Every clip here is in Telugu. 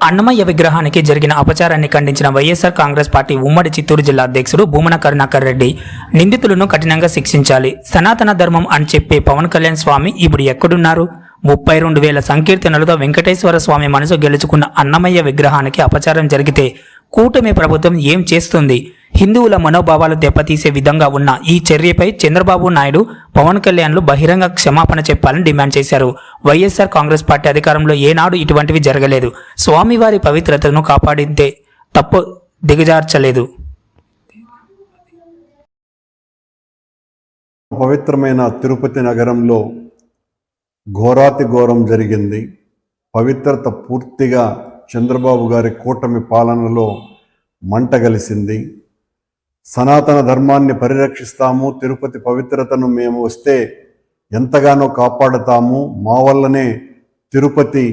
అన్నమయ్య విగ్రహానికి జరిగిన అపచారాన్ని ఖండించిన వైఎస్ఆర్ కాంగ్రెస్ పార్టీ ఉమ్మడి చిత్తూరు జిల్లా అధ్యక్షుడు భూమన కరుణాకర్ రెడ్డి నిందితులను కఠినంగా శిక్షించాలి. సనాతన ధర్మం అని చెప్పే పవన్ కళ్యాణ్ స్వామి ఇప్పుడు ఎక్కడున్నారు? ముప్పై రెండు వేల సంకీర్తనలతో వెంకటేశ్వర స్వామి మనసు గెలుచుకున్న అన్నమయ్య విగ్రహానికి అపచారం జరిగితే కూటమి ప్రభుత్వం ఏం చేస్తుంది? హిందువుల మనోభావాలు దెబ్బతీసే విధంగా ఉన్న ఈ చర్యపై చంద్రబాబు నాయుడు పవన్ కళ్యాణ్లు బహిరంగ క్షమాపణ చెప్పాలని డిమాండ్ చేశారు. వైఎస్ఆర్ కాంగ్రెస్ పార్టీ అధికారంలో ఏనాడు ఇటువంటివి జరగలేదు. స్వామివారి పవిత్రతను కాపాడితే తప్పు దిగజార్చలేదు. పవిత్రమైన తిరుపతి నగరంలో ఘోరాతి ఘోరం జరిగింది. పవిత్రత పూర్తిగా చంద్రబాబు గారి కూటమి పాలనలో మంటగలిసింది సనాతన ధర్మాన్ని పరిరక్షిస్తాము తిరుపతి పవిత్రతను మేము వస్తే ఎంతగానో కాపాడుతాము. మా వల్లనే తిరుపతి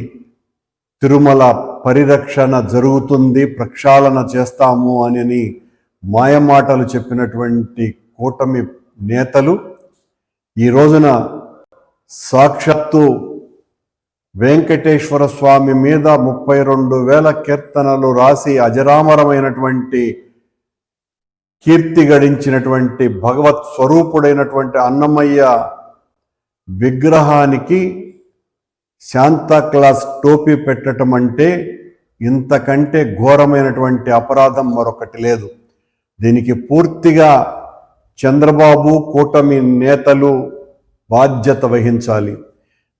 తిరుమల పరిరక్షణ జరుగుతుంది ప్రక్షాళన చేస్తాము అని మాయమాటలు చెప్పినటువంటి కూటమి నేతలు ఈ రోజున సాక్షాత్తు వెంకటేశ్వర స్వామి మీద ముప్పై రెండు వేల కీర్తనలు రాసి అజరామరమైనటువంటి కీర్తి గడించినటువంటి భగవత్ స్వరూపుడైనటువంటి అన్నమయ్య విగ్రహానికి శాంతాక్లాస్ టోపీ పెట్టడం అంటే ఇంతకంటే ఘోరమైనటువంటి అపరాధం మరొకటి లేదు. దీనికి పూర్తిగా చంద్రబాబు కూటమి నేతలు బాధ్యత వహించాలి.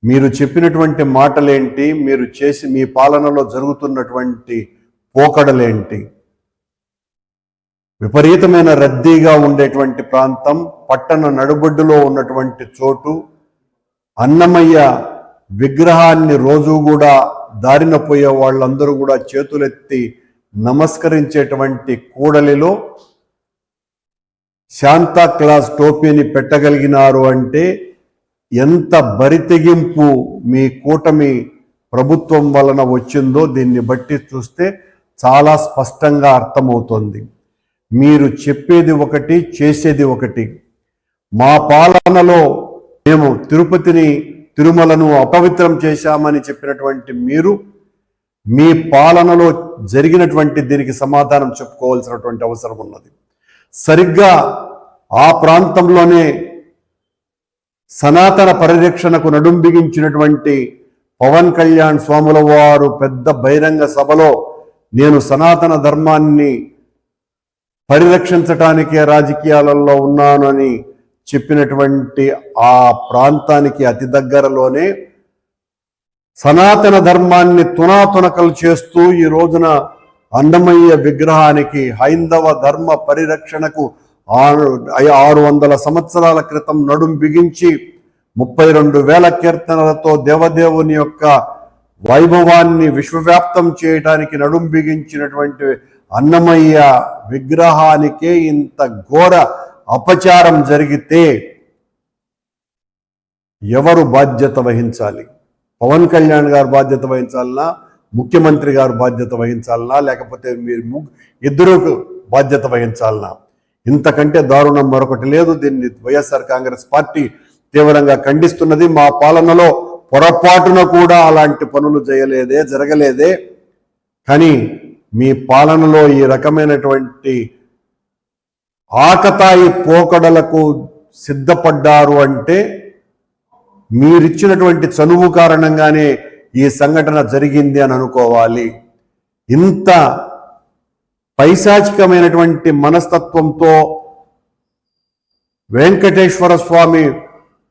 మీరు చెప్పినటువంటి మాటలేంటి? మీరు చేసి మీ పాలనలో జరుగుతున్నటువంటి పోకడలేంటి? విపరీతమైన రద్దీగా ఉండేటువంటి ప్రాంతం పట్టణ నడుబొడ్డులో ఉన్నటువంటి చోటు అన్నమయ్య విగ్రహాన్ని రోజు కూడా దారిన పోయే వాళ్ళందరూ కూడా చేతులెత్తి నమస్కరించేటువంటి కూడలిలో శాంతా క్లాస్ టోపీని పెట్టగలిగినారు అంటే ఎంత బరితెగింపు మీ కూటమి ప్రభుత్వం వలన వచ్చిందో దీన్ని బట్టి చూస్తే చాలా స్పష్టంగా అర్థమవుతోంది. మీరు చెప్పేది ఒకటి చేసేది ఒకటి. మా పాలనలో మేము తిరుపతిని తిరుమలను అపవిత్రం చేశామని చెప్పినటువంటి మీరు మీ పాలనలో జరిగినటువంటి దీనికి సమాధానం చెప్పుకోవాల్సినటువంటి అవసరం ఉన్నది. సరిగ్గా ఆ ప్రాంతంలోనే సనాతన పరిరక్షణకు నడుం బిగించినటువంటి పవన్ కళ్యాణ్ స్వాముల వారు పెద్ద బహిరంగ సభలో నేను సనాతన ధర్మాన్ని పరిరక్షించటానికే రాజకీయాలలో ఉన్నానని చెప్పినటువంటి ఆ ప్రాంతానికి అతి దగ్గరలోనే సనాతన ధర్మాన్ని తునాతునకలు చేస్తూ ఈ రోజున అన్నమయ్య విగ్రహానికి హైందవ ధర్మ పరిరక్షణకు ఆరు ఆరు వందల సంవత్సరాల క్రితం నడుం బిగించి ముప్పై రెండు వేల కీర్తనలతో దేవదేవుని యొక్క వైభవాన్ని విశ్వవ్యాప్తం చేయడానికి నడుం బిగించినటువంటి అన్నమయ్య విగ్రహానికే ఇంత ఘోర అపచారం జరిగితే ఎవరు బాధ్యత వహించాలి? పవన్ కళ్యాణ్ గారు బాధ్యత వహించాలనా? ముఖ్యమంత్రి గారు బాధ్యత వహించాలనా? లేకపోతే మీరు ఇద్దరు బాధ్యత వహించాలనా? ఇంతకంటే దారుణం మరొకటి లేదు. దీన్ని వైఎస్ఆర్ కాంగ్రెస్ పార్టీ తీవ్రంగా ఖండిస్తున్నది. మా పాలనలో పొరపాటున కూడా అలాంటి పనులు చేయలేదే జరగలేదే. కానీ మీ పాలనలో ఈ రకమైనటువంటి ఆకతాయి పోకడలకు సిద్ధపడ్డారు అంటే మీరిచ్చినటువంటి చనువు కారణంగానే ఈ సంఘటన జరిగింది అని అనుకోవాలి. ఇంత పైశాచికమైనటువంటి మనస్తత్వంతో వెంకటేశ్వర స్వామి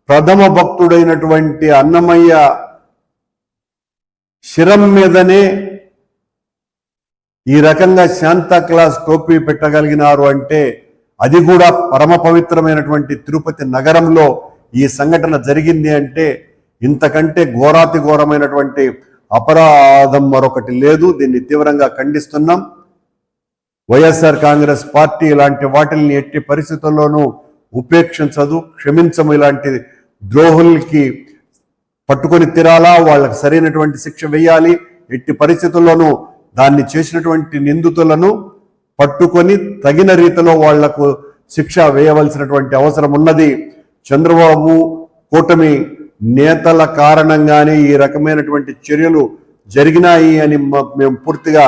ప్రథమ భక్తుడైనటువంటి అన్నమయ్య శిరం మీదనే ఈ రకంగా శాంతాక్లాస్ టోపీ పెట్టగలిగినారు అంటే అది కూడా పరమ పవిత్రమైనటువంటి తిరుపతి నగరంలో ఈ సంఘటన జరిగింది అంటే ఇంతకంటే ఘోరాతి ఘోరమైనటువంటి అపరాధం మరొకటి లేదు. దీన్ని తీవ్రంగా ఖండిస్తున్నాం. వైఎస్ఆర్ కాంగ్రెస్ పార్టీ ఇలాంటి వాటిల్ని ఎట్టి పరిస్థితుల్లోనూ ఉపేక్షించదు క్షమించము. ఇలాంటి ద్రోహులకి పట్టుకొని తిరాలా వాళ్ళకి సరైనటువంటి శిక్ష వేయాలి. ఎట్టి పరిస్థితుల్లోనూ దాన్ని చేసినటువంటి నిందితులను పట్టుకొని తగిన రీతిలో వాళ్ళకు శిక్ష వేయవలసినటువంటి అవసరం ఉన్నది. చంద్రబాబు కూటమి నేతల కారణంగానే ఈ రకమైనటువంటి చర్యలు జరిగినాయి అని మేము పూర్తిగా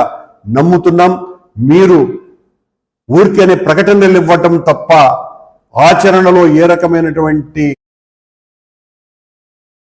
నమ్ముతున్నాం. మీరు ఊరికనే ప్రకటనలు ఇవ్వటం తప్ప ఆచరణలో ఏ రకమైనటువంటి